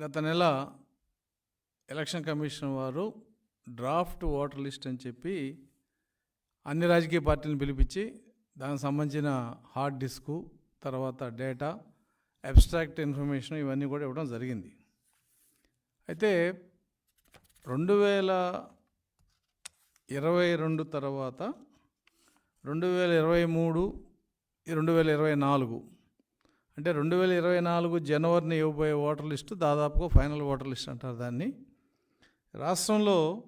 గత నెల election commission వారు డ్రాఫ్ట్ ఓటర్ లిస్ట్ అని చెప్పి అన్ని రాజకీయ పార్టీలను పిలిపించి దానికి సంబంధించిన హార్డ్ డిస్కు తర్వాత డేటా అబ్స్ట్రాక్ట్ ఇన్ఫర్మేషన్ ఇవన్నీ కూడా ఇవ్వడం జరిగింది. అయితే రెండు వేల ఇరవై రెండు తర్వాత రెండు వేల ఇరవై మూడు రెండు వేల ఇరవై నాలుగు అంటే రెండు వేల ఇరవై నాలుగు జనవరిని ఇవ్వబోయే ఓటర్ లిస్టు దాదాపుగా ఫైనల్ ఓటర్ లిస్ట్ అంటారు దాన్ని. రాష్ట్రంలో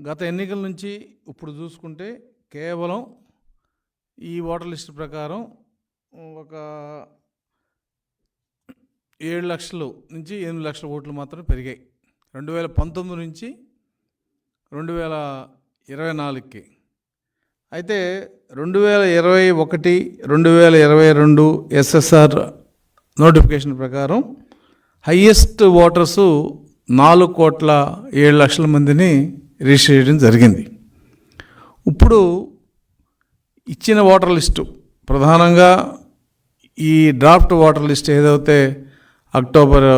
గత ఎన్నికల నుంచి ఇప్పుడు చూసుకుంటే కేవలం ఈ ఓటర్ లిస్ట్ ప్రకారం ఒక ఏడు లక్షలు నుంచి ఎనిమిది లక్షల ఓట్లు మాత్రం పెరిగాయి. రెండు వేల పంతొమ్మిది నుంచి రెండు వేల ఇరవై నాలుగుకి. అయితే రెండు వేల ఇరవై ఒకటి రెండు వేల ఇరవై రెండు ఎస్ఎస్ఆర్ నోటిఫికేషన్ ప్రకారం హయ్యెస్ట్ ఓటర్సు నాలుగు కోట్ల ఏడు లక్షల మందిని రిజిస్టర్ చేయడం జరిగింది. ఇప్పుడు ఇచ్చిన ఓటర్ లిస్టు ప్రధానంగా ఈ డ్రాఫ్ట్ ఓటర్ లిస్ట్ ఏదైతే అక్టోబర్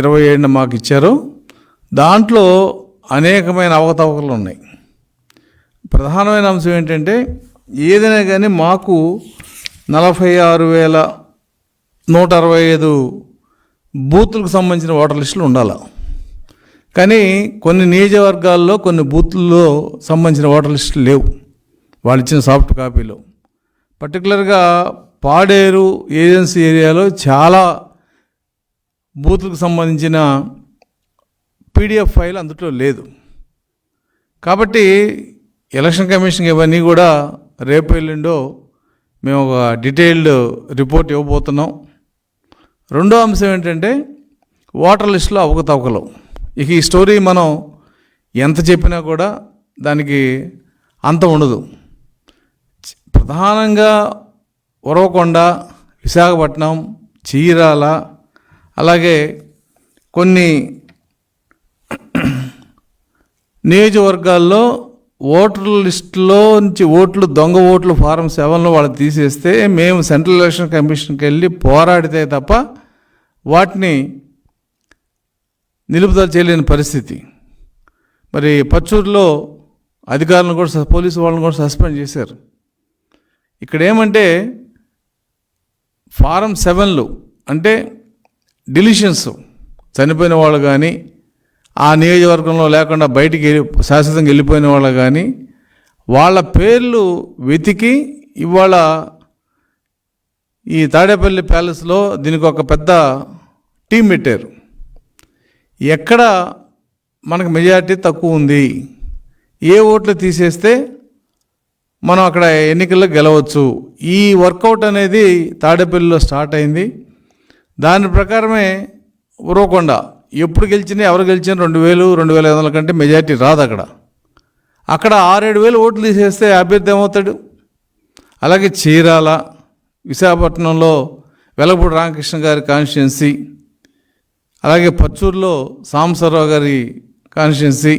ఇరవై ఏడున మాకు ఇచ్చారో దాంట్లో అనేకమైన అవకతవకలు ఉన్నాయి. ప్రధానమైన అంశం ఏంటంటే ఏదైనా కానీ మాకు నలభై ఆరు వేల నూట అరవై ఐదు బూత్లకు సంబంధించిన ఓటర్ లిస్టులు ఉండాలి. కానీ కొన్ని నియోజకవర్గాల్లో కొన్ని బూతుల్లో సంబంధించిన ఓటర్ లిస్టులు లేవు. వాళ్ళు ఇచ్చిన సాఫ్ట్ కాపీలో. పర్టికులర్గా పాడేరు ఏజెన్సీ ఏరియాలో చాలా బూతులకు సంబంధించిన పీడిఎఫ్ ఫైల్ అందులో లేదు. కాబట్టి ఎలక్షన్ కమిషన్ ఇవన్నీ కూడా రేపు ఎల్లుండో మేము ఒక డీటెయిల్డ్ రిపోర్ట్ ఇవ్వబోతున్నాం. రెండో అంశం ఏంటంటే ఓటర్ లిస్టులో అవకతవకలు. ఇక ఈ స్టోరీ మనం ఎంత చెప్పినా కూడా దానికి అంత ఉండదు. ప్రధానంగా ఉరవకొండ విశాఖపట్నం చీరాల అలాగే కొన్ని నియోజకవర్గాల్లో ఓటర్ లిస్టులో నుంచి ఓట్లు దొంగ ఓట్లు ఫారం సెవెన్లో వాళ్ళు తీసేస్తే మేము సెంట్రల్ ఎలక్షన్ కమిషన్కి వెళ్ళి పోరాడితే తప్ప వాటిని నిలుపుదల చేయలేని పరిస్థితి. మరి పచ్చూరులో అధికారులను కూడా పోలీసు వాళ్ళని కూడా సస్పెండ్ చేశారు. ఇక్కడ ఏమంటే ఫారం సెవెన్లు అంటే డిలిషన్స్ చనిపోయిన వాళ్ళు కానీ ఆ నియోజకవర్గంలో లేకుండా బయటికి వెళ్ళి శాశ్వతంగా వెళ్ళిపోయిన వాళ్ళు కానీ వాళ్ళ పేర్లు వెతికి ఇవాళ ఈ తాడేపల్లి ప్యాలెస్లో దీనికి ఒక పెద్ద టీం పెట్టారు. ఎక్కడ మనకు మెజారిటీ తక్కువ ఉంది ఏ ఓట్లు తీసేస్తే మనం అక్కడ ఎన్నికల్లో గెలవచ్చు. ఈ వర్కౌట్ అనేది తాడేపల్లిలో స్టార్ట్ అయింది. దాని ప్రకారమే ఉరవకొండ ఎప్పుడు గెలిచినా ఎవరు గెలిచినా రెండు వేలు రెండు వేల ఐదు వందల కంటే మెజారిటీ రాదు అక్కడ. అక్కడ ఆరేడు వేలు ఓట్లు తీసేస్తే అభ్యర్థి ఏమవుతాడు? అలాగే చీరాల విశాఖపట్నంలో వెలగపూడి రామకృష్ణ గారి కాన్స్టిట్యున్సీ అలాగే పచ్చూరులో సాంబశివరావు గారి కాన్స్టిట్యున్సీ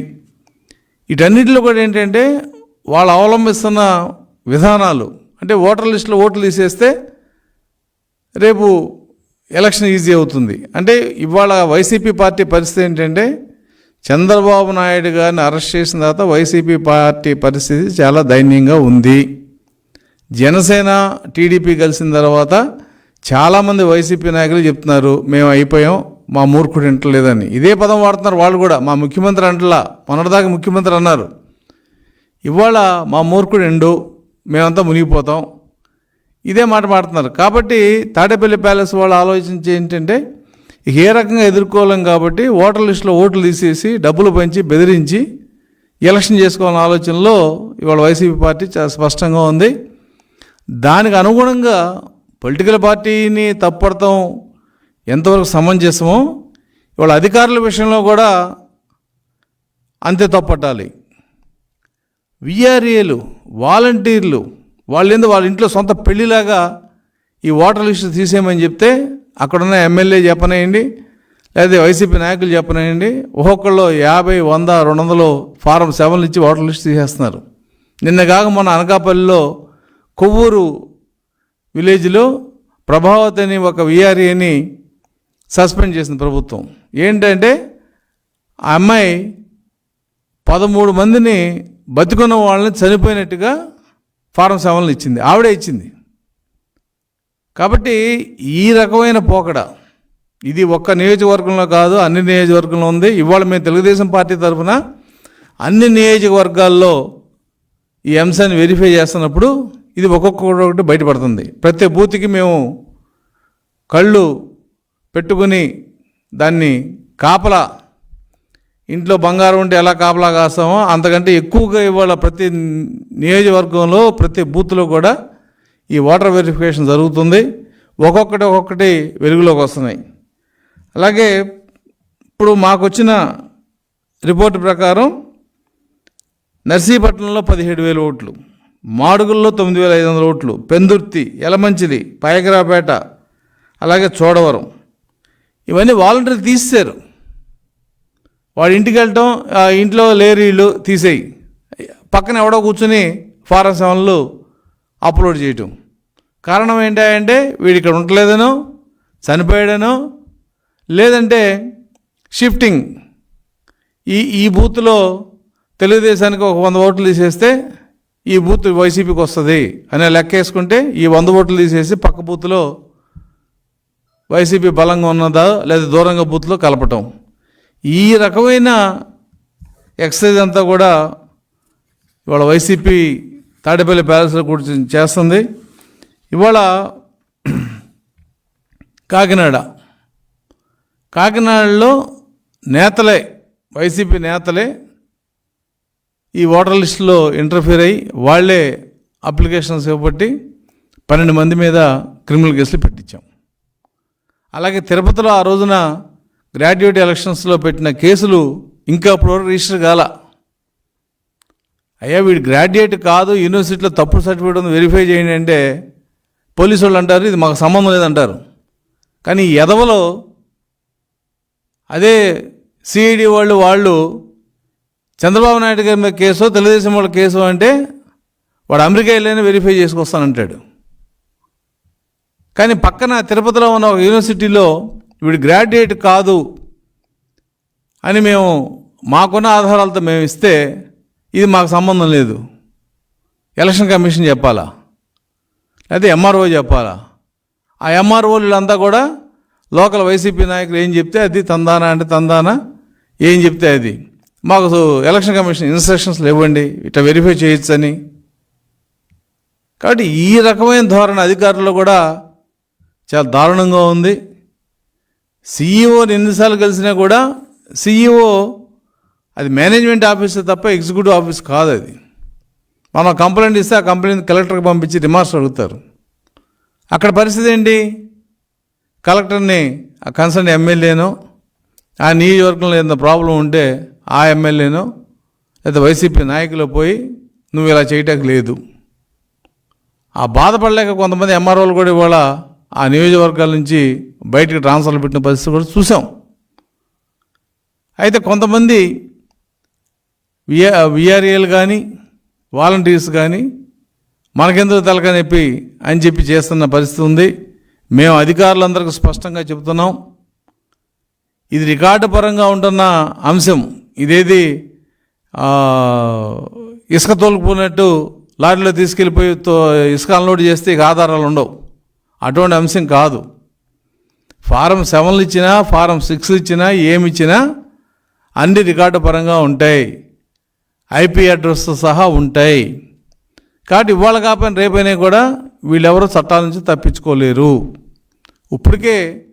వీటన్నిటిలో కూడా ఏంటంటే వాళ్ళు అవలంబిస్తున్న విధానాలు అంటే ఓటర్ లిస్టులో ఓట్లు తీసేస్తే రేపు ఎలక్షన్ ఈజీ అవుతుంది. అంటే ఇవాళ వైసీపీ పార్టీ పరిస్థితి ఏంటంటే చంద్రబాబు నాయుడు గారిని అరెస్ట్ చేసిన తర్వాత వైసీపీ పార్టీ పరిస్థితి చాలా దయనీయంగా ఉంది. జనసేన టీడీపీ కలిసిన తర్వాత చాలామంది వైసీపీ నాయకులు చెప్తున్నారు మేము అయిపోయాం మా మూర్ఖుడు ఇంటలేదని ఇదే పదం వాడుతున్నారు వాళ్ళు కూడా. మా ముఖ్యమంత్రి అంటలా మొన్నటిదాకా ముఖ్యమంత్రి అన్నారు. ఇవాళ మా మూర్ఖుడు ఎండు మేమంతా మునిగిపోతాం. ఇదే మాట మాడుతున్నారు కాబట్టి తాడేపల్లి ప్యాలెస్ వాళ్ళు ఆలోచించి ఏంటంటే ఏ రకంగా ఎదుర్కోలేం కాబట్టి ఓటర్ లిస్టులో ఓట్లు తీసేసి డబ్బులు పెంచి బెదిరించి ఎలక్షన్ చేసుకోవాలన్న ఆలోచనలో ఇవాళ వైసీపీ పార్టీ చాలా స్పష్టంగా ఉంది. దానికి అనుగుణంగా పొలిటికల్ పార్టీని తప్పడతాం ఎంతవరకు సమంజసమో ఇవాళ అధికారుల విషయంలో కూడా అంతే తప్పట్టాలి. విఆర్ఏలు వాలంటీర్లు వాళ్ళేందో వాళ్ళ ఇంట్లో సొంత పెళ్ళిలాగా ఈ ఓటర్ లిస్టు తీసేయమని చెప్తే అక్కడున్న ఎమ్మెల్యే చెప్పనేయండి లేదా వైసీపీ నాయకులు చెప్పనేయండి ఒక్కొక్కళ్ళు యాభై వంద రెండు వందలు ఫారం సెవెన్లు ఇచ్చి ఓటర్ లిస్ట్ తీసేస్తున్నారు. నిన్న కాక అనకాపల్లిలో కొవ్వూరు విలేజ్లో ప్రభావతి అని ఒక విఆర్ఏని సస్పెండ్ చేసింది ప్రభుత్వం. ఏంటంటే ఆ అమ్మాయి పదమూడు మందిని బతికున్న వాళ్ళని చనిపోయినట్టుగా ఫారం సెవెన్లు ఇచ్చింది. ఆవిడే ఇచ్చింది. కాబట్టి ఈ రకమైన పోకడ ఇది ఒక్క నియోజకవర్గంలో కాదు అన్ని నియోజకవర్గంలో ఉంది. ఇవాళ మేము తెలుగుదేశం పార్టీ తరఫున అన్ని నియోజకవర్గాల్లో ఈ అంశాన్ని వెరిఫై చేస్తున్నప్పుడు ఇది ఒక్కొక్కటి ఒకటి బయటపడుతుంది. ప్రతి బూత్కి మేము కళ్ళు పెట్టుకుని దాన్ని కాపలా ఇంట్లో బంగారం ఉంటే ఎలా కాపలా కాస్తామో అంతకంటే ఎక్కువగా ఇవాళ ప్రతి నియోజకవర్గంలో ప్రతి బూత్లో కూడా ఈ వాటర్ వెరిఫికేషన్ జరుగుతుంది. ఒక్కొక్కటి ఒక్కొక్కటి వెలుగులోకి వస్తున్నాయి. అలాగే ఇప్పుడు మాకు వచ్చిన రిపోర్ట్ ప్రకారం నర్సీపట్నంలో పదిహేడు వేల ఓట్లు మాడుగుల్లో తొమ్మిది వేల ఐదు వందల ఓట్లు పెందుర్తి యలమంచిలి పాయకరాపేట అలాగే చోడవరం ఇవన్నీ వాలంటీర్లు తీసేశారు. వాడి ఇంటికి వెళ్ళటం ఆ ఇంట్లో లేరు వీళ్ళు తీసేయి. పక్కన ఎవడో కూర్చుని ఫారం సెవెన్లు అప్లోడ్ చేయటం. కారణం ఏంటంటే వీడు ఇక్కడ ఉండలేదనో చనిపోయాడనో లేదంటే షిఫ్టింగ్. ఈ ఈ బూత్లో తెలుగుదేశానికి ఒక వంద ఓట్లు తీసేస్తే ఈ బూత్ వైసీపీకి వస్తుంది అనే లెక్క వేసుకుంటే ఈ వంద ఓట్లు తీసేసి పక్క బూత్లో వైసీపీ బలంగా ఉన్నదా లేదా దూరంగా బూత్లో కలపటం. ఈ రకమైన ఎక్సర్సైజ్ అంతా కూడా ఇవాళ వైసీపీ తాడేపల్లి ప్యాలెస్లో కూర్చొని చేస్తుంది. ఇవాళ కాకినాడ. కాకినాడలో నేతలే వైసీపీ నేతలే ఈ ఓటర్ లిస్టులో ఇంటర్ఫీర్ అయ్యి వాళ్ళే అప్లికేషన్స్ ఇవ్వబట్టి పన్నెండు మంది మీద క్రిమినల్ కేసులు పెట్టించాం. అలాగే తిరుపతిలో ఆ రోజున గ్రాడ్యుయేట్ ఎలక్షన్స్లో పెట్టిన కేసులు ఇంకా అప్పటివరకు రిజిస్టర్ కాల. అయ్యా వీడు గ్రాడ్యుయేట్ కాదు యూనివర్సిటీలో తప్పుడు సర్టిఫికేట్ ఉంది వెరిఫై చేయండి అంటే పోలీసు వాళ్ళు అంటారు ఇది మాకు సంబంధం లేదంటారు. కానీ ఎదవలో అదే సిఐడి వాళ్ళు వాళ్ళు చంద్రబాబు నాయుడు గారి మీద కేసు తెలుగుదేశం వాళ్ళ కేసు అంటే వాడు అమెరికా వెళ్ళైనా వెరిఫై చేసుకొస్తానంటాడు. కానీ పక్కన తిరుపతిలో ఉన్న ఒక యూనివర్సిటీలో వీడు గ్రాడ్యుయేట్ కాదు అని మేము మాకున్న ఆధారాలతో మేము ఇస్తే ఇది మాకు సంబంధం లేదు. ఎలక్షన్ కమిషన్ చెప్పాలా? లేకపోతే ఎంఆర్ఓ చెప్పాలా? ఆ ఎంఆర్ఓ వీళ్ళంతా కూడా లోకల్ వైసీపీ నాయకులు ఏం చెప్తే అది తందానా అంటే తందానా ఏం చెప్తే అది. మాకు ఎలక్షన్ కమిషన్ ఇన్స్ట్రక్షన్స్ ఇవ్వండి ఇట్లా వెరిఫై చేయొచ్చని. కాబట్టి ఈ రకమైన ధోరణి అధికారులు కూడా చాలా దారుణంగా ఉంది. సీఈఓని ఎన్నిసార్లు కలిసినా కూడా సీఈఓ అది మేనేజ్మెంట్ ఆఫీసర్ తప్ప ఎగ్జిక్యూటివ్ ఆఫీస్ కాదు అది. మనం కంప్లైంట్ ఇస్తే ఆ కంప్లైంట్ కలెక్టర్కి పంపించి రిమార్క్స్ అడుగుతారు. అక్కడ పరిస్థితి ఏంటి? కలెక్టర్ని ఆ కన్సర్న్ ఎమ్మెల్యేనో ఆ నియోజకవర్గంలో ఏదైనా ప్రాబ్లం ఉంటే ఆ ఎమ్మెల్యేనో లేదా వైసీపీ నాయకులు పోయి నువ్వు ఇలా చేయటానికి లేదు. ఆ బాధపడలేక కొంతమంది ఎంఆర్ఓలు కూడా ఇవాళ ఆ నియోజకవర్గాల నుంచి బయటికి ట్రాన్స్ఫర్లు పెట్టిన పరిస్థితి కూడా చూసాం. అయితే కొంతమంది విఆ విఆర్ఏలు కానీ వాలంటీర్స్ కానీ మనకెందుకు తలకనొప్పి అని చెప్పి చేస్తున్న పరిస్థితి ఉంది. మేము అధికారులందరికీ స్పష్టంగా చెబుతున్నాం. ఇది రికార్డు పరంగా ఉంటున్న అంశం. ఇదేది ఇసుక తోలుకుపోయినట్టు లారీలో తీసుకెళ్ళిపోయి తో ఇసుక అన్లోడ్ చేస్తే ఇక ఆధారాలు ఉండవు. అటువంటి అంశం కాదు. ఫారం సెవెన్లు ఇచ్చినా ఫారం సిక్స్ ఇచ్చినా ఏమి ఇచ్చినా అన్ని రికార్డు పరంగా ఉంటాయి. ఐపీ అడ్రస్ సహా ఉంటాయి. కాబట్టి ఇవాళ కాకపోయినా రేపైనా కూడా వీళ్ళెవరూ చట్టాల నుంచి తప్పించుకోలేరు. ఇప్పటికే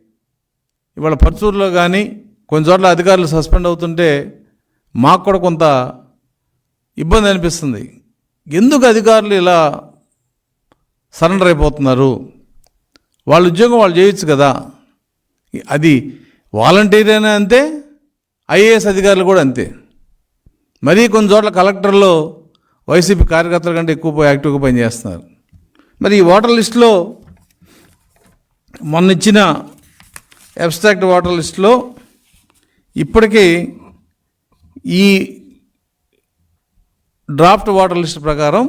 ఇవాళ పర్చూరులో కానీ కొన్ని చోట్ల అధికారులు సస్పెండ్ అవుతుంటే మాకు కూడా కొంత ఇబ్బంది అనిపిస్తుంది. ఎందుకు అధికారులు ఇలా సరెండర్ అయిపోతున్నారు? వాళ్ళ ఉద్యోగం వాళ్ళు చేయొచ్చు కదా. అది వాలంటీర్ అయినా అంతే ఐఏఎస్ అధికారులు కూడా అంతే. మరీ కొన్ని చోట్ల కలెక్టర్లు వైసీపీ కార్యకర్తల కంటే ఎక్కువ యాక్టివ్గా పనిచేస్తున్నారు మరి ఈ ఓటర్ లిస్టులో మొన్న ఇచ్చిన అబ్స్ట్రాక్ట్ ఓటర్ లిస్టులో ఇప్పటికీ ఈ డ్రాఫ్ట్ ఓటర్ లిస్ట్ ప్రకారం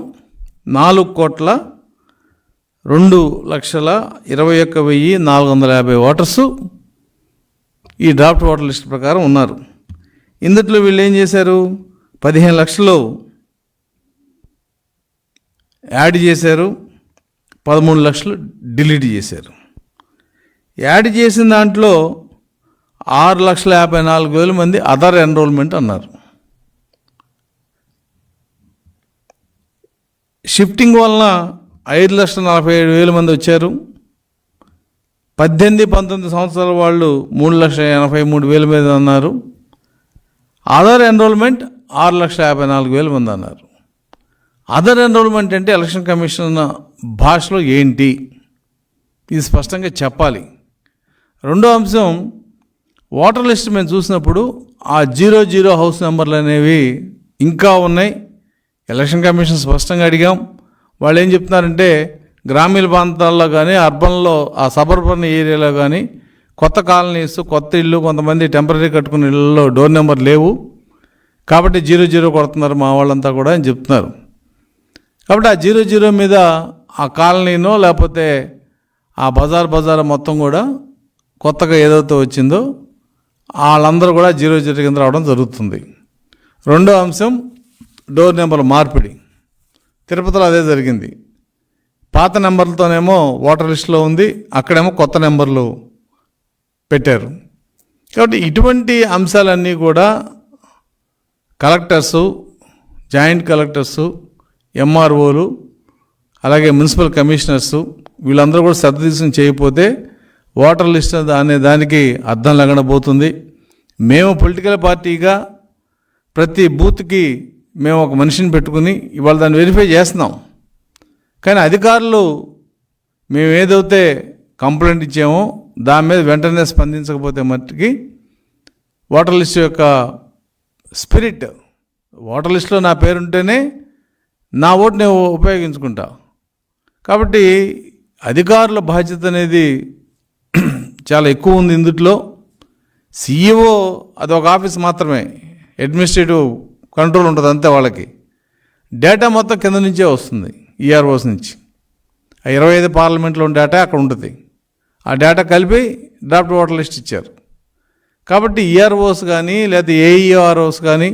నాలుగు కోట్ల రెండు లక్షల ఇరవై ఒక్క వెయ్యి నాలుగు వందల యాభై ఓటర్సు ఈ డ్రాఫ్ట్ ఓటర్ లిస్ట్ ప్రకారం ఉన్నారు. ఇందుట్లో వీళ్ళు ఏం చేశారు? పదిహేను లక్షలు యాడ్ చేశారు. పదమూడు లక్షలు డిలీట్ చేశారు. యాడ్ చేసిన దాంట్లో ఆరు లక్షల యాభై నాలుగు వేల మంది అదర్ ఎన్రోల్మెంట్ అన్నారు. షిఫ్టింగ్ వలన ఐదు లక్షల నలభై ఏడు వేల మంది వచ్చారు. పద్దెనిమిది పంతొమ్మిది సంవత్సరాల వాళ్ళు మూడు లక్షల ఎనభై మూడు వేల మంది అన్నారు. అదర్ ఎన్రోల్మెంట్ ఆరు లక్షల యాభై నాలుగు వేల మంది అన్నారు. అదర్ ఎన్రోల్మెంట్ అంటే ఎలక్షన్ కమిషన్ భాషలో ఏంటి? ఇది స్పష్టంగా చెప్పాలి. రెండో అంశం ఓటర్ లిస్ట్ మేము చూసినప్పుడు ఆ జీరో జీరో హౌస్ నెంబర్లు అనేవి ఇంకా ఉన్నాయి. ఎలక్షన్ కమిషన్ స్పష్టంగా అడిగాం. వాళ్ళు ఏం చెప్తున్నారంటే గ్రామీణ ప్రాంతాల్లో కానీ అర్బన్లో ఆ సబర్బన్ ఏరియాలో కానీ కొత్త కాలనీస్ కొత్త ఇల్లు కొంతమంది టెంపరీ కట్టుకున్న ఇళ్ళలో డోర్ నెంబర్ లేవు. కాబట్టి జీరో జీరో కొడుతున్నారు మా వాళ్ళంతా కూడా అని చెప్తున్నారు. కాబట్టి ఆ జీరో జీరో మీద ఆ కాలనీనో లేకపోతే ఆ బజార్ బజార్ మొత్తం కూడా కొత్తగా ఏదైతే వచ్చిందో వాళ్ళందరూ కూడా జీరో జీరో కింద రావడం జరుగుతుంది. రెండో అంశం డోర్ నెంబర్ మార్పిడి. తిరుపతిలో అదే జరిగింది. పాత నెంబర్లతోనేమో ఓటర్ లిస్ట్లో ఉంది అక్కడేమో కొత్త నెంబర్లు పెట్టారు. కాబట్టి ఇటువంటి అంశాలన్నీ కూడా కలెక్టర్సు జాయింట్ కలెక్టర్సు ఎంఆర్ఓలు అలాగే మున్సిపల్ కమిషనర్సు వీళ్ళందరూ కూడా శ్రద్ధ తీసుకుని చేయకపోతే ఓటర్ లిస్ట్ అనే దానికి అర్థం లగనబోతుంది మేము పొలిటికల్ పార్టీగా ప్రతి బూత్కి మేము ఒక మనిషిని పెట్టుకుని ఇవాళ దాన్ని వెరిఫై చేస్తున్నాం. కానీ అధికారులు మేము ఏదైతే కంప్లైంట్ ఇచ్చామో దాని మీద వెంటనే స్పందించకపోతే మట్టుకి ఓటర్ లిస్ట్ యొక్క స్పిరిట్ ఓటర్ లిస్ట్లో నా పేరుంటేనే నా ఓటు నేను ఉపయోగించుకుంటా. కాబట్టి అధికారుల బాధ్యత అనేది చాలా ఎక్కువ ఉంది ఇందుట్లో. సీఈఓ అది ఒక ఆఫీస్ మాత్రమే అడ్మినిస్ట్రేటివ్ కంట్రోల్ ఉంటుంది అంతే వాళ్ళకి. డేటా మొత్తం కింద నుంచే వస్తుంది ఈఆర్ఓస్ నుంచి. ఆ ఇరవై ఐదు పార్లమెంట్లో డేటా అక్కడ ఉంటుంది. ఆ డేటా కలిపి డ్రాఫ్ట్ ఓటర్ లిస్ట్ ఇచ్చారు. కాబట్టి ఈఆర్ఓస్ కానీ లేదా ఏఈఆర్ఓస్ కానీ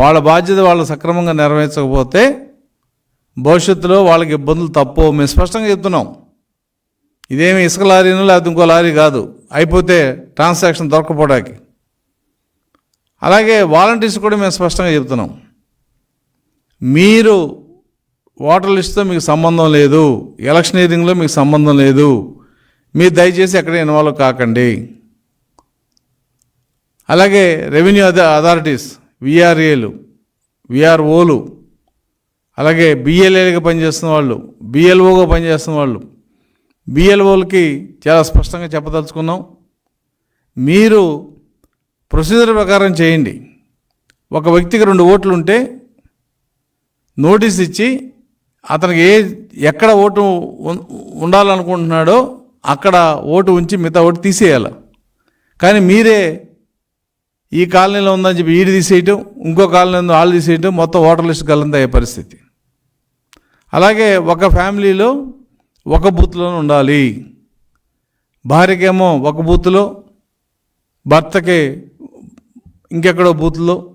వాళ్ళ బాధ్యత వాళ్ళు సక్రమంగా నెరవేర్చకపోతే భవిష్యత్తులో వాళ్ళకి ఇబ్బందులు తప్పవు. మేము స్పష్టంగా చెప్తున్నాం. ఇదేమి ఇసుక లారీనో లేకపోతే ఇంకో లారీ కాదు. అయిపోతే ట్రాన్సాక్షన్ దొరకపోవడానికి అలాగే వాలంటీర్స్ కూడా మేము స్పష్టంగా చెప్తున్నాం. మీరు ఓటర్ లిస్ట్తో మీకు సంబంధం లేదు ఎలక్షనీరింగ్లో మీకు సంబంధం లేదు మీరు దయచేసి ఎక్కడ ఇన్వాల్వ్ కాకండి. అలాగే రెవెన్యూ అథా అథారిటీస్ విఆర్ఏలు విఆర్ఓలు అలాగే బిఎల్ఏలుగా పనిచేస్తున్న వాళ్ళు బిఎల్ఓగా పనిచేస్తున్న వాళ్ళు బిఎల్ఓలకి చాలా స్పష్టంగా చెప్పదలుచుకున్నాం. మీరు ప్రొసీజర్ ప్రకారం చేయండి. ఒక వ్యక్తికి రెండు ఓట్లు ఉంటే నోటీస్ ఇచ్చి అతనికి ఏ ఎక్కడ ఓటు ఉండాలనుకుంటున్నాడో అక్కడ ఓటు ఉంచి మిగతా ఓటు తీసేయాలి. కానీ మీరే ఈ కాలనీలో ఉందని చెప్పి ఈడు తీసేయటం ఇంకో కాలనీ ఉందో వాళ్ళు తీసేయటం మొత్తం ఓటర్ లిస్ట్ గల్లంత అయ్యే పరిస్థితి. అలాగే ఒక ఫ్యామిలీలో ఒక బూత్లోనే ఉండాలి. భార్యకేమో ఒక బూత్లో భర్తకి ఇంకెక్కడో బూత్లో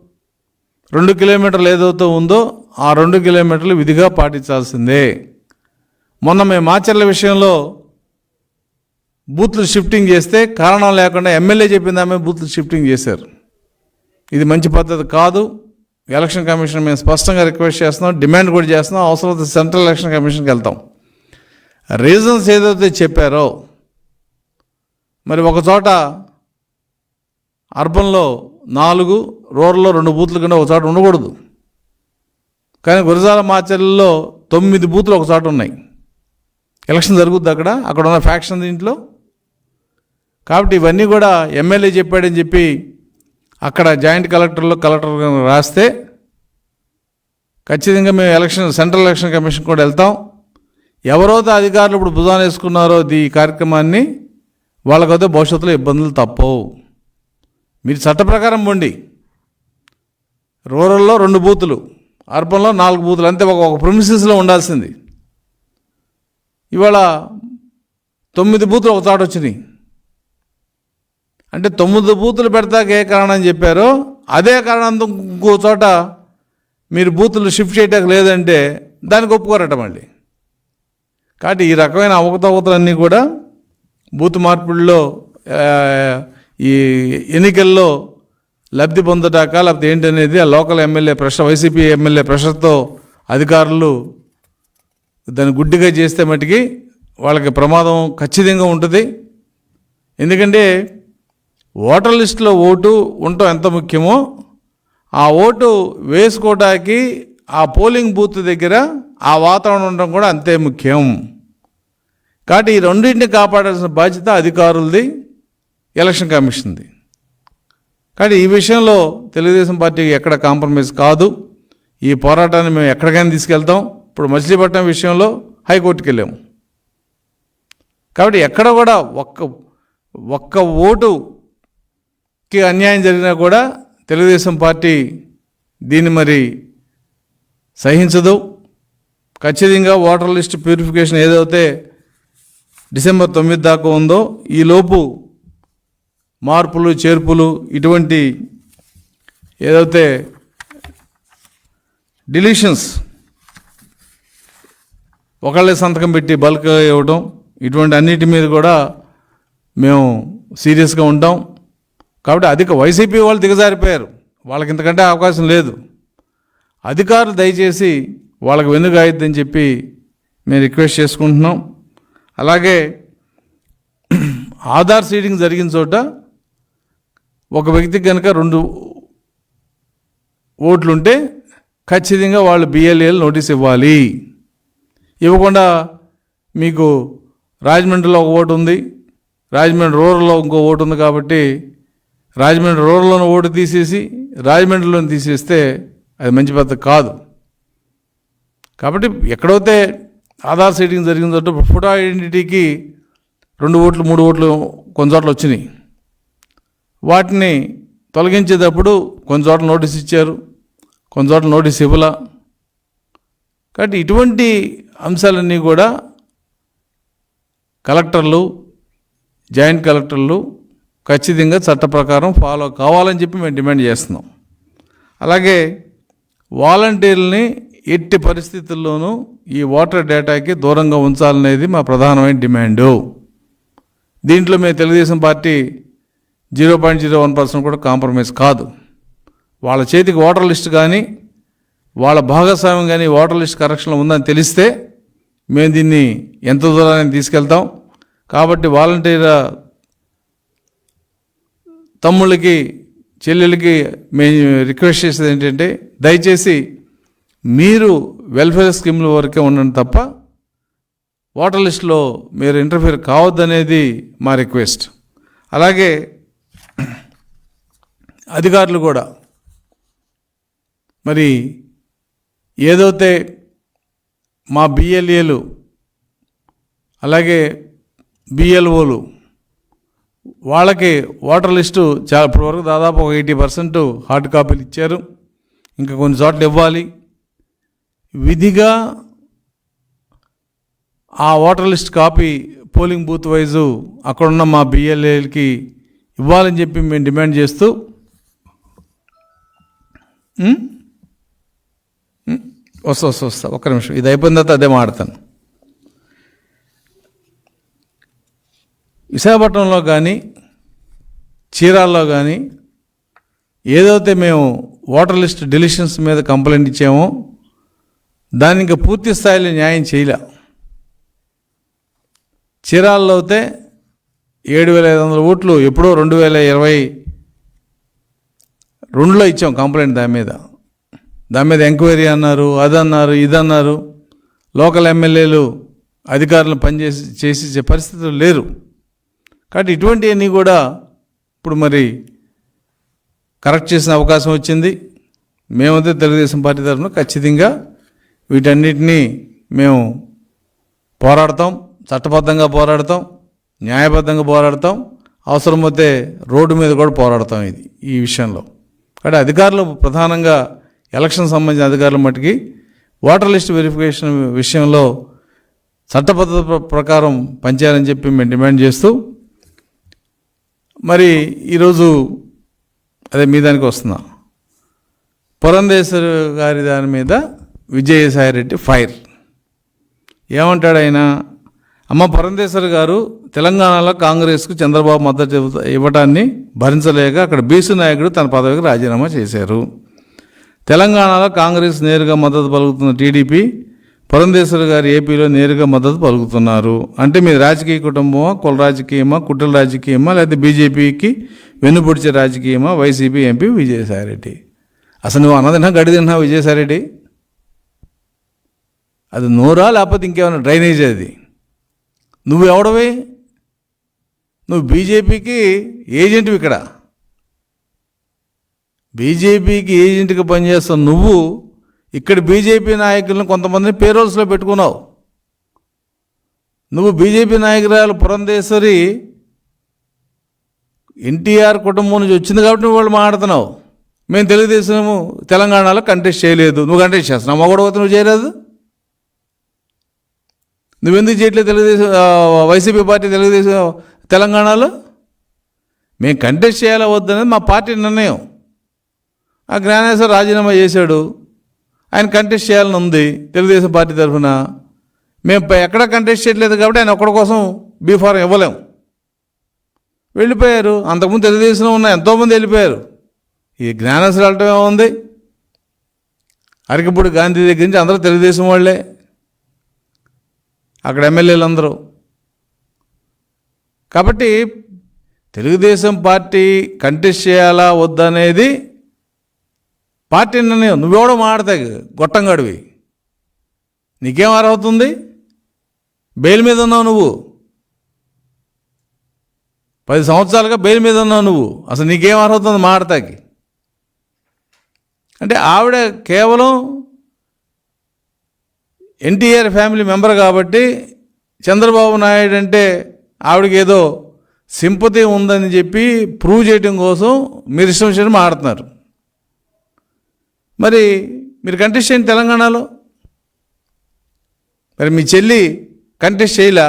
రెండు కిలోమీటర్లు ఏదైతే ఉందో ఆ రెండు కిలోమీటర్లు విధిగా పాటించాల్సిందే. మొన్న మేము మాచర్ల విషయంలో బూత్లు షిఫ్టింగ్ చేస్తే కారణం లేకుండా ఎమ్మెల్యే చెప్పిందామే ఆమె బూత్లు షిఫ్టింగ్ చేశారు. ఇది మంచి పద్ధతి కాదు. ఎలక్షన్ కమిషన్ మేము స్పష్టంగా రిక్వెస్ట్ చేస్తున్నాం డిమాండ్ కూడా చేస్తున్నాం అవసరమైతే సెంట్రల్ ఎలక్షన్ కమిషన్కి వెళ్తాం. రీజన్స్ ఏదైతే చెప్పారో మరి ఒక చోట అర్బన్లో నాలుగు రోడ్లో రెండు బూత్ల కింద ఒక చోట ఉండకూడదు. కానీ గురజాల మాచర్లలో తొమ్మిది బూతులు ఒక చోట ఉన్నాయి. ఎలక్షన్ జరుగుద్ది అక్కడ అక్కడ ఉన్న ఫ్యాక్షన్ దీంట్లో కాబట్టి ఇవన్నీ కూడా ఎమ్మెల్యే చెప్పాడని చెప్పి అక్కడ జాయింట్ కలెక్టర్లో కలెక్టర్ రాస్తే ఖచ్చితంగా మేము ఎలక్షన్ సెంట్రల్ ఎలక్షన్ కమిషన్ కూడా వెళ్తాం. ఎవరైతే అధికారులు ఇప్పుడు భుజాన వేసుకున్నారో ఈ కార్యక్రమాన్ని వాళ్ళకైతే భవిష్యత్తులో ఇబ్బందులు తప్పవు. మీరు చట్ట ప్రకారం పోండి. రూరల్లో రెండు బూతులు అర్బన్లో నాలుగు బూతులు అంతే ఒక ఒక ప్రొమిసెస్లో ఉండాల్సింది. ఇవాళ తొమ్మిది బూతులు ఒక చోట వచ్చినాయి. అంటే తొమ్మిది బూతులు పెడతాక ఏ కారణం చెప్పారో. అదే కారణంతో ఇంకో చోట మీరు బూతులు షిఫ్ట్ చేయడానికి లేదంటే దానికి ఒప్పుకోరట మళ్ళీ. కాబట్టి ఈ రకమైన అవకతవకతలన్నీ కూడా బూత్ మార్పుల్లో ఈ ఎన్నికల్లో లబ్ధి పొందటాక లేకపోతే ఏంటనేది ఆ local MLA pressure YCP MLA ప్రెషర్తో అధికారులు దాన్ని గుడ్డిగా చేస్తే మటుకి వాళ్ళకి ప్రమాదం ఖచ్చితంగా ఉంటుంది. ఎందుకంటే ఓటర్ లిస్టులో ఓటు ఉండటం ఎంత ముఖ్యమో ఆ ఓటు వేసుకోవడానికి ఆ పోలింగ్ బూత్ దగ్గర ఆ వాతావరణం ఉండడం కూడా అంతే ముఖ్యం. కాబట్టి ఈ రెండింటిని కాపాడాల్సిన బాధ్యత అధికారులది. ఎలక్షన్ కమిషన్ది. కానీ ఈ విషయంలో తెలుగుదేశం పార్టీ ఎక్కడ కాంప్రమైజ్ కాదు. ఈ పోరాటాన్ని మేము ఎక్కడికైనా తీసుకెళ్తాం. ఇప్పుడు మచిలీపట్నం విషయంలో హైకోర్టుకి వెళ్ళాము కాబట్టి ఎక్కడ కూడా ఒక్క ఒక్క ఓటుకి అన్యాయం జరిగినా కూడా తెలుగుదేశం పార్టీ దీన్ని మరి సహించదు. ఖచ్చితంగా ఓటర్ లిస్ట్ ప్యూరిఫికేషన్ ఏదైతే డిసెంబర్ తొమ్మిది దాకా ఉందో ఈలోపు మార్పులు చేర్పులు ఇటువంటి ఏదైతే డిలీషన్స్ ఒకళ్ళే సంతకం పెట్టి బల్క్ ఇవ్వడం ఇటువంటి అన్నిటి మీద కూడా మేము సీరియస్గా ఉంటాం. కాబట్టి అధిక వైసీపీ వాళ్ళు దిగజారిపోయారు. వాళ్ళకి ఇంతకంటే అవకాశం లేదు. అధికారులు దయచేసి వాళ్ళకి వెనుగాయద్దని చెప్పి మేము రిక్వెస్ట్ చేసుకుంటున్నాం. అలాగే ఆధార్ సీడింగ్ జరిగిన చోట ఒక వ్యక్తికి కనుక రెండు ఓట్లుంటే ఖచ్చితంగా వాళ్ళు బిఎల్ఏలు నోటీస్ ఇవ్వాలి. ఇవ్వకుండా మీకు రాజమండ్రిలో ఒక ఓటు ఉంది రాజమండ్రి రూరల్లో ఇంకో ఓటు ఉంది కాబట్టి రాజమండ్రి రూరల్లోని ఓటు తీసేసి రాజమండ్రిలోని తీసేస్తే అది మంచి పద్ధతి కాదు. కాబట్టి ఎక్కడైతే ఆధార్ సీటింగ్ జరిగిందంటే ఫోటో ఐడెంటిటీకి రెండు ఓట్లు మూడు ఓట్లు కొన్ని చోట్ల వచ్చినాయి. వాటిని తొలగించేటప్పుడు కొన్ని చోట్ల నోటీస్ ఇచ్చారు కొన్ని చోట్ల నోటీస్ ఇవ్వలా. కాబట్టి ఇటువంటి అంశాలన్నీ కూడా కలెక్టర్లు జాయింట్ కలెక్టర్లు ఖచ్చితంగా చట్ట ప్రకారం ఫాలో కావాలని చెప్పి మేము డిమాండ్ చేస్తున్నాం. అలాగే వాలంటీర్లని ఎట్టి పరిస్థితుల్లోనూ ఈ ఓటర్ డేటాకి దూరంగా ఉంచాలనేది మా ప్రధానమైన డిమాండు. దీంట్లో మేము Telugu Desam party zero point zero one percent కూడా కాంప్రమైజ్ కాదు. వాళ్ళ చేతికి ఓటర్ లిస్ట్ కానీ వాళ్ళ భాగస్వామ్యం కానీ ఓటర్ లిస్ట్ కరెక్షన్లో ఉందని తెలిస్తే మేము దీన్ని ఎంత దూరాన్ని తీసుకెళ్తాం? కాబట్టి వాలంటీర్ తమ్ముళ్ళకి చెల్లెలకి మేము రిక్వెస్ట్ చేసేది ఏంటంటే దయచేసి మీరు వెల్ఫేర్ స్కీమ్ల వరకే ఉండండి తప్ప ఓటర్ లిస్టులో మీరు ఇంటర్ఫీర్ కావద్దనేది మా రిక్వెస్ట్. అలాగే అధికారులు కూడా. మరి ఏదైతే మా బిఎల్ఏలు అలాగే బిఎల్ఓలు వాళ్ళకి ఓటర్ లిస్టు చాలా ఇప్పటివరకు దాదాపు ఒక ఎయిటీ పర్సెంట్ హార్డ్ కాపీలు ఇచ్చారు. ఇంకా కొన్ని చోట్ల ఇవ్వాలి. విధిగా ఆ voter list copy polling booth wise అక్కడున్న మా బిఎల్ఏలకి ఇవ్వాలని చెప్పి మేము డిమాండ్ చేస్తూ వస్తా వస్తా వస్తా. ఒక్క నిమిషం. ఇది అయిపోయిన తర్వాత అదే మాడతాను. విశాఖపట్నంలో కానీ చీరాల్లో కానీ ఏదైతే మేము ఓటర్ లిస్ట్ డిలిషన్స్ మీద కంప్లైంట్ ఇచ్చామో దాని ఇంకా పూర్తి స్థాయిలో న్యాయం చేయలే. చీరాల్లో అయితే ఏడు వేల ఐదు వందల ఓట్లు ఎప్పుడో రెండు వేల ఇరవై రెండులో ఇచ్చాం కంప్లైంట్ దాని మీద. దాని మీద ఎంక్వైరీ అన్నారు అదన్నారు ఇదన్నారు. లోకల్ ఎమ్మెల్యేలు అధికారులు పనిచేసి చేసి పరిస్థితులు లేరు. కాబట్టి ఇటువంటివన్నీ కూడా ఇప్పుడు మరి కరెక్ట్ చేసిన అవకాశం వచ్చింది. మేమైతే తెలుగుదేశం పార్టీ తరఫున ఖచ్చితంగా వీటన్నిటినీ మేము పోరాడతాం చట్టబద్ధంగా పోరాడతాం న్యాయబద్ధంగా పోరాడతాం. అవసరమైతే రోడ్డు మీద కూడా పోరాడతాం ఇది ఈ విషయంలో. కాబట్టి అధికారులు ప్రధానంగా ఎలక్షన్ సంబంధించిన అధికారుల మట్టుకి ఓటర్ లిస్ట్ వెరిఫికేషన్ విషయంలో చట్టబద్ధత ప్రకారం పనిచేయాలని చెప్పి మేము డిమాండ్ చేస్తూ మరి ఈరోజు అదే మీ దానికి వస్తున్నా. పురంధేశ్వర్ గారి దాని మీద విజయసాయి రెడ్డి ఫైర్. ఏమంటాడు ఆయన? అమ్మ పురంధేశ్వర్ గారు తెలంగాణలో కాంగ్రెస్కు చంద్రబాబు మద్దతు ఇవ్వ- ఇవ్వటాన్ని భరించలేక అక్కడ బీసీ నాయకుడు తన పదవికి రాజీనామా చేశారు. తెలంగాణలో కాంగ్రెస్ నేరుగా మద్దతు పలుకుతున్న టీడీపీ పురంధేశ్వర్ గారు ఏపీలో నేరుగా మద్దతు పలుకుతున్నారు. అంటే మీ రాజకీయ కుటుంబమా కుల రాజకీయమా కుట్రల రాజకీయమా లేకపోతే బీజేపీకి వెన్నుపొడిచే రాజకీయమా వైసీపీ ఎంపీ విజయసాయిరెడ్డి? అసలు నువ్వు అన్నదిన్నా గడి తిన్నా విజయసాయిరెడ్డి? అది నోరా లేకపోతే ఇంకేమైనా డ్రైనేజ్ అది? నువ్వు ఎవడవి నువ్వు బీజేపీకి ఏజెంట్వి ఇక్కడ. బీజేపీకి ఏజెంట్గా పనిచేస్తున్న నువ్వు ఇక్కడ బీజేపీ నాయకులను కొంతమందిని పేరోల్స్లో పెట్టుకున్నావు. నువ్వు బీజేపీ నాయకురాలు పురంధేశ్వరి ఎన్టీఆర్ కుటుంబం నుంచి వచ్చింది కాబట్టి నువ్వు వాళ్ళు మాట్లాడుతున్నావు. మేము తెలుగుదేశము తెలంగాణలో కంటెస్ట్ చేయలేదు. నువ్వు కంటెస్ట్ చేస్తున్నావు. మగోడు నువ్వు చేయలేదు. నువ్వెందుకు చేయట్లేదు తెలుగుదేశం వైసీపీ పార్టీ తెలుగుదేశం తెలంగాణలో? మేము కంటెస్ట్ చేయాలా వద్దనేది మా పార్టీ నిర్ణయం. ఆ జ్ఞానేశ్వర్ రాజీనామా చేశాడు. ఆయన కంటెస్ట్ చేయాలని ఉంది తెలుగుదేశం పార్టీ తరఫున. మేము ఎక్కడ కంటెస్ట్ చేయట్లేదు కాబట్టి ఆయన ఒక్కడి కోసం బీ ఫారం ఇవ్వలేం. వెళ్ళిపోయారు. అంతకుముందు తెలుగుదేశంలో ఉన్న ఎంతోమంది వెళ్ళిపోయారు. ఈ జ్ఞానేశ్వర్ వెళ్ళటం ఏముంది? అరకపూడి గాంధీ దగ్గర నుంచి అందరూ తెలుగుదేశం వాళ్ళే. అక్కడ ఎమ్మెల్యేలు అందరూ కాబట్టి తెలుగుదేశం పార్టీ కంటెస్ట్ చేయాలా వద్దనేది పార్టీ నిర్ణయం నువ్వెవడో మాడతాయి గొట్టంగాడివి. నీకేం అర్హవుతుంది? బెయిల్ మీద ఉన్నావు నువ్వు. పది సంవత్సరాలుగా బెయిల్ మీద ఉన్నావు నువ్వు. అసలు నీకేం అర్హవుతుంది మాడతాకి అంటే ఆవిడ కేవలం ఎన్టీఆర్ ఫ్యామిలీ మెంబర్ కాబట్టి చంద్రబాబు నాయుడు అంటే ఆవిడకి ఏదో సింపతి ఉందని చెప్పి ప్రూవ్ చేయడం కోసం మీరు ఇష్టం వచ్చినట్టు మాడుతున్నారు మరి మీరు కంటెస్ట్ చేయండి తెలంగాణలో. మరి మీ చెల్లి కంటెస్ట్ చేయలా?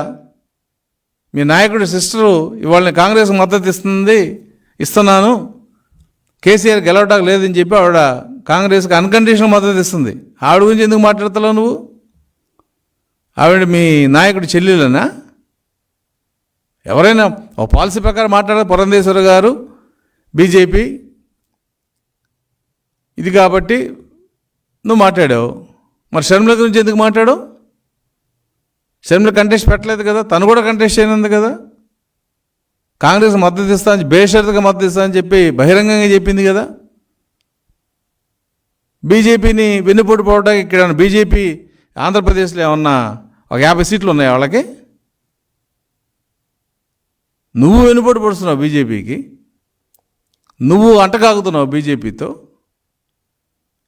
మీ నాయకుడి సిస్టరు ఇవాళని కాంగ్రెస్ మద్దతు ఇస్తుంది ఇస్తున్నాను. కేసీఆర్ గెలవడానికి లేదని చెప్పి ఆవిడ కాంగ్రెస్కి అన్కండిషనల్ మద్దతు ఇస్తుంది. ఆవిడ గురించి ఎందుకు మాట్లాడతావు నువ్వు? ఆవిడ మీ నాయకుడి చెల్లెలనా? ఎవరైనా ఓ పాలసీ ప్రకారం మాట్లాడారు పురంధేశ్వర గారు బీజేపీ. ఇది కాబట్టి నువ్వు మాట్లాడావు. మరి షర్మిల గురించి ఎందుకు మాట్లాడావు? షర్మిల కంటెస్ట్ పెట్టలేదు కదా తను కూడా కంటెస్ట్ చేయనుంది కదా. కాంగ్రెస్ మద్దతు ఇస్తా అని బేషరతుగా మద్దతు ఇస్తా అని చెప్పి బహిరంగంగా చెప్పింది కదా. బీజేపీని వెన్నుపోటు పోవడానికి ఇక్కడ బీజేపీ ఆంధ్రప్రదేశ్లో ఏమన్నా ఒక యాభై సీట్లు ఉన్నాయి వాళ్ళకి? నువ్వు వెనుబడి పడుతున్నావు బీజేపీకి. నువ్వు అంటకాగుతున్నావు బీజేపీతో.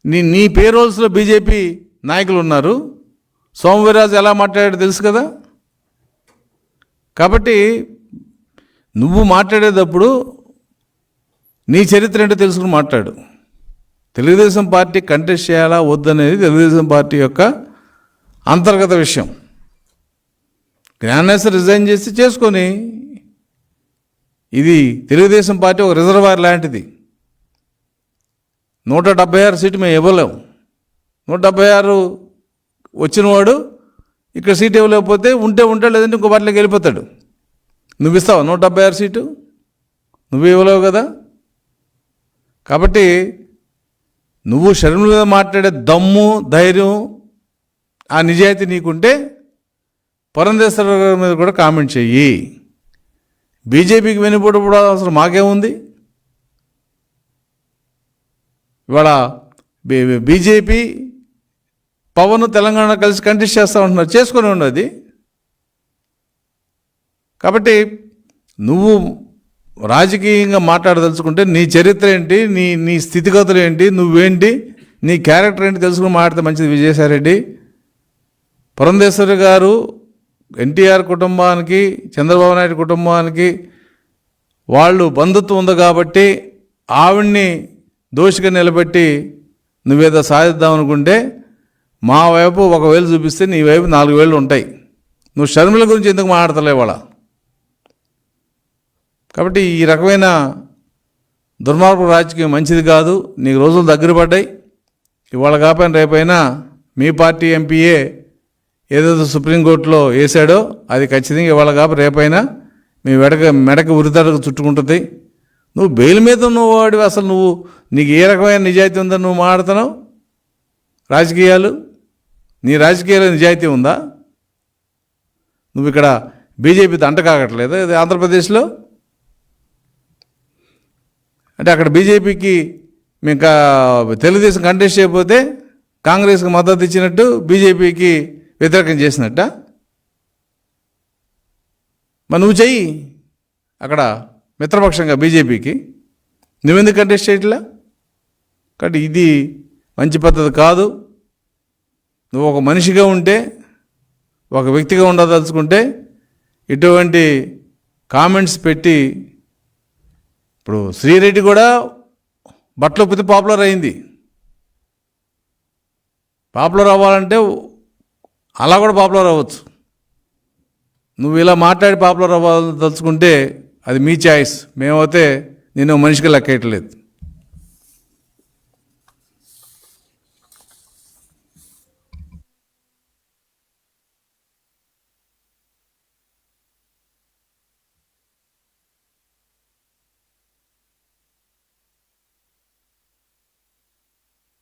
నీ నీ పేరోల్స్లో బీజేపీ నాయకులు ఉన్నారు. సోమవీరాజు ఎలా మాట్లాడాడో తెలుసు కదా? కాబట్టి నువ్వు మాట్లాడేటప్పుడు నీ చరిత్ర ఏంటో తెలుసుకుని మాట్లాడు. తెలుగుదేశం పార్టీ కంటెస్ట్ చేయాలా? వద్దనేది తెలుగుదేశం పార్టీ యొక్క అంతర్గత విషయం. జ్ఞానేశ్వర్ రిజైన్ చేసి చేసుకొని ఇది తెలుగుదేశం పార్టీ ఒక రిజర్వాయర్ లాంటిది. నూట డెబ్బై ఆరు సీటు మేము ఇవ్వలేము. నూట డెబ్బై ఆరు వచ్చినవాడు ఇక్కడ సీట్ ఇవ్వలేకపోతే ఉంటే ఉంటాడు లేదంటే ఇంకో పార్టీలోకి వెళ్ళిపోతాడు. నువ్వు ఇస్తావా నూట డెబ్బై ఆరు సీటు? నువ్వు ఇవ్వలేవు కదా? కాబట్టి నువ్వు షర్మిల మీద మాట్లాడే దమ్ము ధైర్యం ఆ నిజాయితీ నీకుంటే పురంధేశ్వర గారి మీద కూడా కామెంట్ చెయ్యి. బీజేపీకి వెనుపడప్పుడు అసలు మాకేముంది? ఇవాళ బీజేపీ పవన్ తెలంగాణ కలిసి కంటెస్ట్ చేస్తూ ఉంటున్నారు. చేసుకొని ఉండదు కాబట్టి నువ్వు రాజకీయంగా మాట్లాడదలుచుకుంటే నీ చరిత్ర ఏంటి? నీ నీ స్థితిగతులు ఏంటి? నువ్వేంటి? నీ క్యారెక్టర్ ఏంటి? తెలుసుకుని మాట్లాడితే మంచిది విజయసాయిరెడ్డి. పురంధేశ్వరి గారు ఎన్టీఆర్ కుటుంబానికి చంద్రబాబు నాయుడు కుటుంబానికి వాళ్ళు బంధుత్వం ఉంది కాబట్టి ఆవిడ్ని దోషిగా నిలబెట్టి నువ్వేదో సాధిద్దాం అనుకుంటే మా వైపు ఒక వేలు చూపిస్తే నీ వైపు నాలుగు వేలు ఉంటాయి. నువ్వు షర్మిల గురించి ఎందుకు మాట్లాడతలేవు వాళ్ళ కాబట్టి ఈ రకమైన దుర్మార్గ రాజకీయం మంచిది కాదు. నీకు రోజులు దగ్గర పడ్డాయి. ఇవాళ కాకపోయినా రేపైనా మీ పార్టీ ఎంపీఏ ఏదైతే సుప్రీంకోర్టులో వేసాడో అది ఖచ్చితంగా ఇవాళ కాపు రేపైనా మీ వెడక మెడక ఉరితడకు చుట్టుకుంటుంది. నువ్వు బెయిల్ మీద నువ్వు వాడివి అసలు నువ్వు నీకు ఏ రకమైన నిజాయితీ ఉందని నువ్వు మాట్లాడుతున్నావు? రాజకీయాలు? నీ రాజకీయాల నిజాయితీ ఉందా? నువ్వు ఇక్కడ బీజేపీతో అంట కాగట్లేదు ఇది ఆంధ్రప్రదేశ్లో? అంటే అక్కడ బీజేపీకి మేము ఇంకా తెలుగుదేశం కంటెస్ట్ చేయకపోతే కాంగ్రెస్కి మద్దతు ఇచ్చినట్టు బీజేపీకి వ్యతిరేకం చేసినట్ట? మరి నువ్వు చెయ్యి అక్కడ మిత్రపక్షంగా బీజేపీకి. నువ్వెందుకు కంటెస్ట్ చేయట్లా? కాబట్టి ఇది మంచి పద్ధతి కాదు. నువ్వు ఒక మనిషిగా ఉంటే ఒక వ్యక్తిగా ఉండదలుచుకుంటే ఇటువంటి కామెంట్స్ పెట్టి ఇప్పుడు శ్రీరెడ్డి కూడా బట్టలు ఉప్పితే పాపులర్ అయింది. పాపులర్ అవ్వాలంటే అలా కూడా పాపులర్ అవ్వచ్చు. నువ్వు ఇలా మాట్లాడి పాపులర్ అవ్వాలని తలుచుకుంటే అది మీ చాయిస్. మేమైతే నేను మనిషికి లెక్కేయట్లేదు.